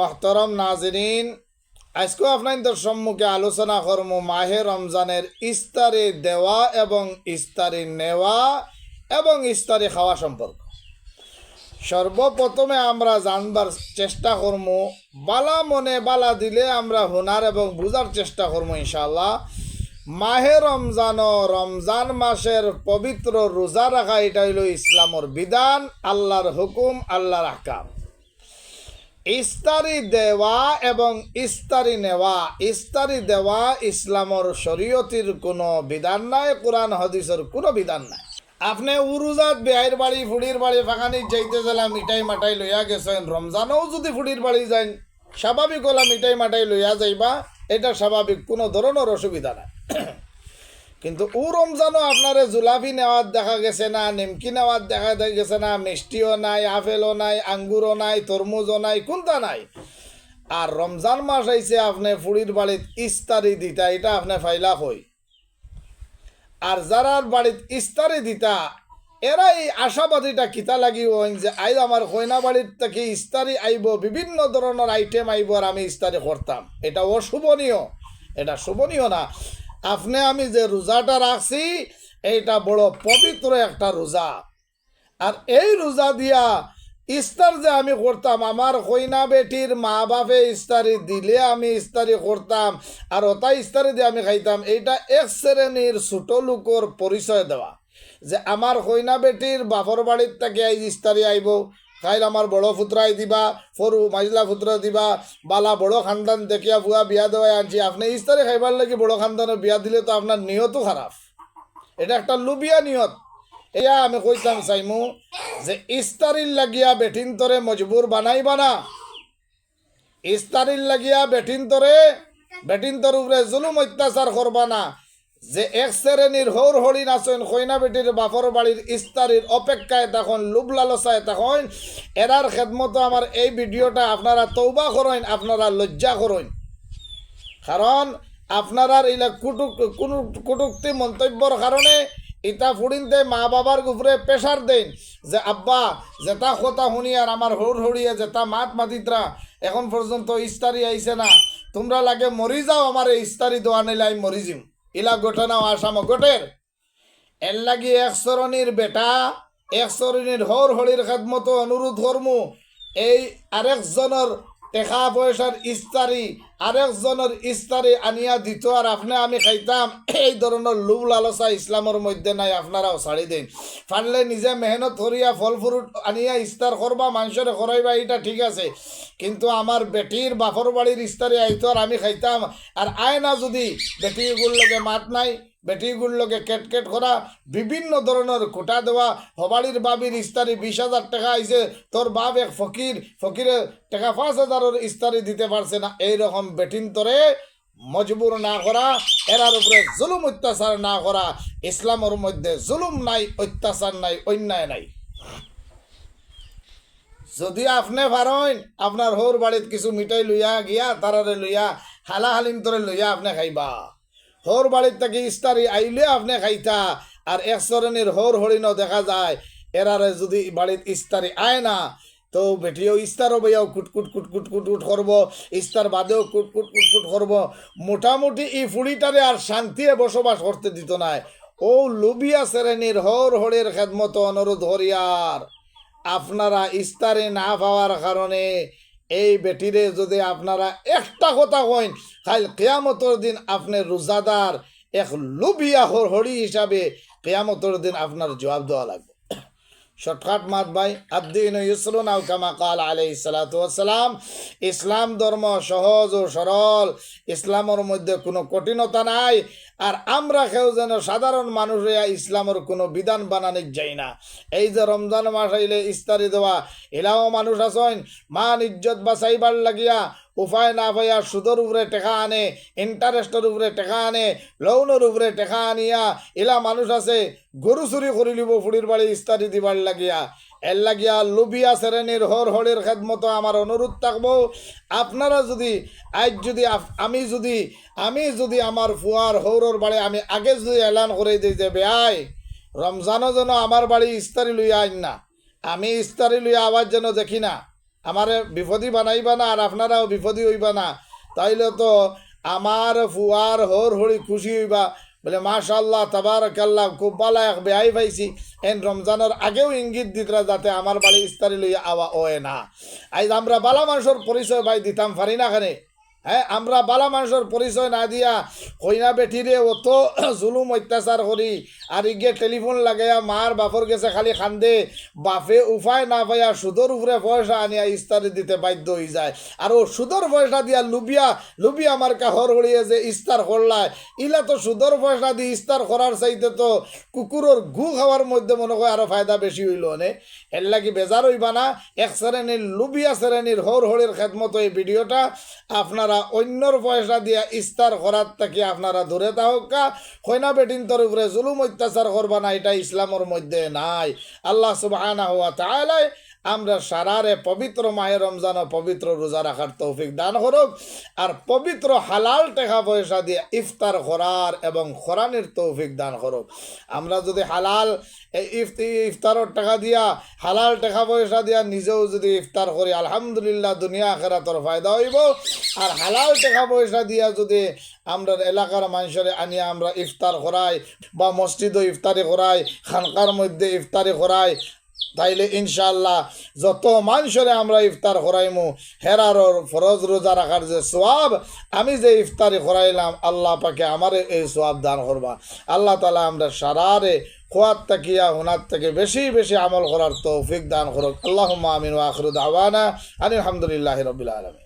মহতরম নাজরিন, আজকেও আপনাদের সম্মুখে আলোচনা করম মাহে রমজানের ইস্তারি দেওয়া এবং ইস্তারি নেওয়া এবং ইস্তারি খাওয়া সম্পর্ক। সর্বপ্রথমে আমরা জানবার চেষ্টা করম বালা মনে বালা দিলে আমরা হুনার এবং বুঝার চেষ্টা করব ইনশাল্লাহ মাহে রমজান রমজান মাসের পবিত্র রোজা রাখা, এটা হইল ইসলামর বিধান, আল্লাহর হুকুম, আল্লাহর আকাম ইস্তারি দেওয়া এবং ইস্তারি নেওয়া। ইস্তারি দেওয়া ইসলামর শরীয়তির কোনো বিধান নাই, কোরআন হদিসের কোনো বিধান নাই। আপনি উরুজাত বেহাইর বাড়ি, ফুড়ির বাড়ি, ফাঁকানি যাইতে গেলাম মিঠাই মাঠাই লইয়া গেছেন, রমজানও যদি ফুড়ির বাড়ি যান, স্বাভাবিক হলাম মিঠাই মাঠাই লইয়া যাইবা, এটা স্বাভাবিক, কোনো ধরনের অসুবিধা নাই। কিন্তু ও রমজানও আপনারে জুলাপি নেওয়ার দেখা গেছে না, নিমকি নেওয়ার দেখা গেছে না, মিষ্টিও নাই আপেলও নাই আঙ্গুরও নাই তরমুজও নাই, কোনটা নাই? আর রমজান মাস আইছে আপনি ফুড়ির বাড়িত ইস্তারি দিতা, এটা আপনি ফাইলা হই আর যারার বাড়িত ইস্তারি দিতা এরা এই আশাবাদীটা কিতা লাগি হইন যে, আই আমার কইনা বাড়ির থেকে ইস্তারি আইব বিভিন্ন ধরনের আইটেম আইব আর আমি ইস্তারি করতাম এটা অশুভনীয়, এটা শুভনীয় না। আপনি আমি যে রোজাটা রাখছি, এইটা বড় পবিত্র একটা রোজা। আর এই রোজা দিয়া ইস্তার যে আমি করতাম, আমার কইনা বেটির মা বাপে ইস্তারি দিলে আমি ইস্তারি করতাম, আর ওটা ইস্তারি দিয়ে আমি খাইতাম। এইটা এক শ্রেণির ছোট লোকর পরিচয় দেওয়া। যে আমার কইনা বেটির বাপর বাড়ির থেকে ইস্তারি আইব খাইল আমার বড় পুত্রাই দিবা সরু মাইজলা পুত্র দিবা, বালা বড় খানদান দেখিয়া বুয়া বিয়া দেওয়াই আনছি। আপনি ইস্তারি খাইবার লাগি বড় খানদানে বিয়া দিলে তো আপনার নিয়তও খারাপ। এটা একটা লুবিয়া নিয়ত। এয়া আমি কইতাম চাইমু যে ইস্তারির লাগিয়া বেঠিন তরে মজবুর বানাইবা না। ইস্তারির লাগিয়া বেঠিন তরে, বেঠিন তর উপরে জুলুম অত্যাচার করবা না। যে এক শ্রেণির হৌর হরিণ আছেন কইনা বেটির বাপর বাড়ির ইস্তারির অপেক্ষায় তখন লুব লালসায় তখন, এরার খেদমতো আমার এই ভিডিওটা আপনারা তৌবা করেন, আপনারা লজ্জা করেন। কারণ আপনারার এইলা কুটুক, কোনো, কুটুক্তি মন্তব্যর কারণে ইটা ফুড়িনতে মা বাবার উপরে প্রেশার দেন যে, আব্বা, যেটা কথা শুনি আর আমার হৌর হড়িয়ে যেটা মাত মাতিত্রা, এখন পর্যন্ত ইস্তারি আইছে না। তোমরা লাগে মরি যাও আমার ইস্তারি দোয়া নিলে আমি মরি যাম। ইলা ঘটনা আসাম গোটের এর লাগি এক সরণীর বেটা, এক সরণীর হর হরির খাদমতো অনুরোধ করমু এই আরেকজনের টেকা পয়সার ইস্তারি আরেকজনের ইস্তারি আনিয়া দিত আর আপনি আমি খাইতাম। এই ধরনের লুব লালসা ইসলামের মধ্যে নাই, আপনারাও ছাড়ি দিন পারলে নিজে মেহনত করিয়া ফল ফ্রুট আনিয়া ইস্তার করবা মানুষের করাইবা এটা ঠিক আছে। কিন্তু আমার বেটির বাপর বাড়ির ইস্তারি আইতো আর আমি খাইতাম। আর আয়না যদি বেটিগুলোর লগে মাত নাই বেটিগুলোর লগে কেট কেট করা, বিভিন্ন ধরনের কোটা দেওয়া, হবাড়ির বাবির ইস্তারি বিশ হাজার টাকা আইছে তোর বাপ এক ফকির ফকিরে টাকা পাঁচ হাজারের ইস্তারি দিতে পারছে না, এইরকম বেটিন তরে মজবুর না করা, এরার উপরে জুলুম অত্যাচার না করা, ইসলামের মধ্যে জুলুম নাই, অত্যাচার নাই, অন্যায় নাই। যদি আপনি পারেন, আপনার হোর বাড়িত কিছু মিঠাই লইয়া গিয়া, তারারে লইয়া হালা হালিম তরে লইয়া আপনি খাইবা। হোর বাড়ির থেকে ইস্তারি আইলে আপনি খাইতা, আর এক শ্রেণির হোর হরিণ দেখা যায়। এরারে যদি বাড়িত ইস্তারি আয় না, তো বেটিও ইস্তারও বইয়াও কুটকুট কুটকুট কুটকুট করব ইস্তার বাদেও কুটকুট কুটকুট করব মোটামুটি এই ফুড়িটারে আর শান্তিয়ে বসবাস করতে দিত না ও লুবিয়া শ্রেণির হর হরের খেদমত অনুরোধ হরিয়ার আপনারা ইস্তারে না পাওয়ার কারণে এই বেটিরে যদি আপনারা একটা কথা কইন খাইল কেয়ামতর দিন আপনি রোজাদার এক লুবিয়া হর হরি হিসাবে কেয়ামতর দিন আপনার জবাব দেওয়া লাগবে। শর্টকাট মাত ভাই, আদ্দিন ইসরুন আও কামা কাল আলাই সালাম ইসলাম ধর্ম সহজ ও সরল, ইসলামের মধ্যে কোনো কঠিনতা নাই, আর আমরা কেউ যেন সাধারণ মানুষরা ইসলামের কোনো বিধান বানানি যাই না। এই যে রমজান মাস আইলে ইস্তারি দেওয়া এলাও মানুষ আছেন। মান ইজ্জত বাঁচাইবার লাগিয়া উপায় না পাইয়া সুদের উপরে টেকা আনে ইন্টারেস্টের উপরে টেকা আনে লোনের উপরে টেকা আনিয়া এলা মানুষ আছে গরু চুরি করে লিব ফুড়ির বাড়ি ইস্তারি দিবার লাগিয়া। এর লাগিয়া লুবিয়া শ্রেণির হর হরের খেদমতো আমার অনুরোধ থাকব। আপনারা যদি আজ যদি আমি যদি আমি যদি আমার ফুয়ার হৌরর বাড়ি আমি আগে যদি এলান করে দিই যে বেআই রমজানও যেন আমার বাড়ি ইস্তারি লইয়া আইন না। আমি ইস্তারি লইয়া আবার যেন দেখি না। আমারে বিপদী বানাইবা না আর আপনারাও বিপদী হইবা না। তাইলে তো আমার ফুয়ার হর হরি খুশি হইবা। বলে মাশাল্লাহ তাবারকাল্লাহ, খুব ভালো এক বেহাই পাইছি। এন রমজানের আগেও ইঙ্গিত দিতরা যাতে আমার বাড়ি ইস্তারি লইয়া আওয়া ওয়ে না। আজ আমরা বালা মানুষের পরিচয় ভাই দিতাম, পারি না খানে? হ্যাঁ আমরা বালা মানুষের পরিচয় না দিয়া কইনা বেঠিরে অত জুলুম অত্যাচার করি। আর ইগে টেলিফোন লাগাইয়া মার বাপর গেছে খালি খান্দে। বাপে উপায় না পাইয়া সুদর উপরে পয়সা আনিয়া ইস্তারি দিতে বাধ্য হয়ে যায়। আর ও সুদর পয়সা দিয়া লুবিয়া লুবিয়া আমার কাহর হড়িয়ে যে ইস্তার করলায় ইলা তো সুদর পয়সা দিয়ে ইস্তার করার চাইতে তো কুকুরের গু খাওয়ার মধ্যে মনে হয় আরও ফায়দা বেশি হইল নে? এর লাগি বেজার হইবা না। এক শ্রেণির লুবিয়া শ্রেণির হর হরের খেদমতো এই ভিডিওটা আপনারা অন্যর পয়সা দিয়া ইস্তার করার থেকে আপনারা দূরে থাকা কইনা বেটিন তোর উপরে জুলুম অত্যাচার করবা না, এটা ইসলামের মধ্যে নাই। আল্লাহ সুবাহ আমরা সারারে পবিত্র মাহে রমজান ও পবিত্র রোজা রাখার তৌফিক দান করুক। আর পবিত্র হালাল টাকা পয়সা দিয়ে ইফতার করার এবং খরানির তৌফিক দান করুক। আমরা যদি হালাল ইফতি ইফতারের টাকা দিয়া হালাল টাকা পয়সা দিয়া নিজেও যদি ইফতার করি, আলহামদুলিল্লাহ দুনিয়া আখেরাতর ফায়দা হইব। আর হালাল টাকা পয়সা দিয়া যদি আমরা এলাকার মানুষের আনিয়া আমরা ইফতার করাই বা মসজিদও ইফতারি করাই, খানকার মধ্যে ইফতারি করাই তাইলে ইনশাল্লাহ যত মানুষরে আমরা ইফতার করাইমু হেরারর ফরজ রোজা রাখার যে সোয়াব, আমি যে ইফতারি করাইলাম, আল্লাহ পাকে আমার এই সোয়াব দান করবা। আল্লাহ তালা আমরা সারারে খোয়ার তাকিয়া হুনার থেকে বেশি বেশি আমল করার তৌফিক দান করুক। আল্লাহ আমিন আখরুদ আওয়ানা আলহামদুলিল্লাহ রবিল আলমী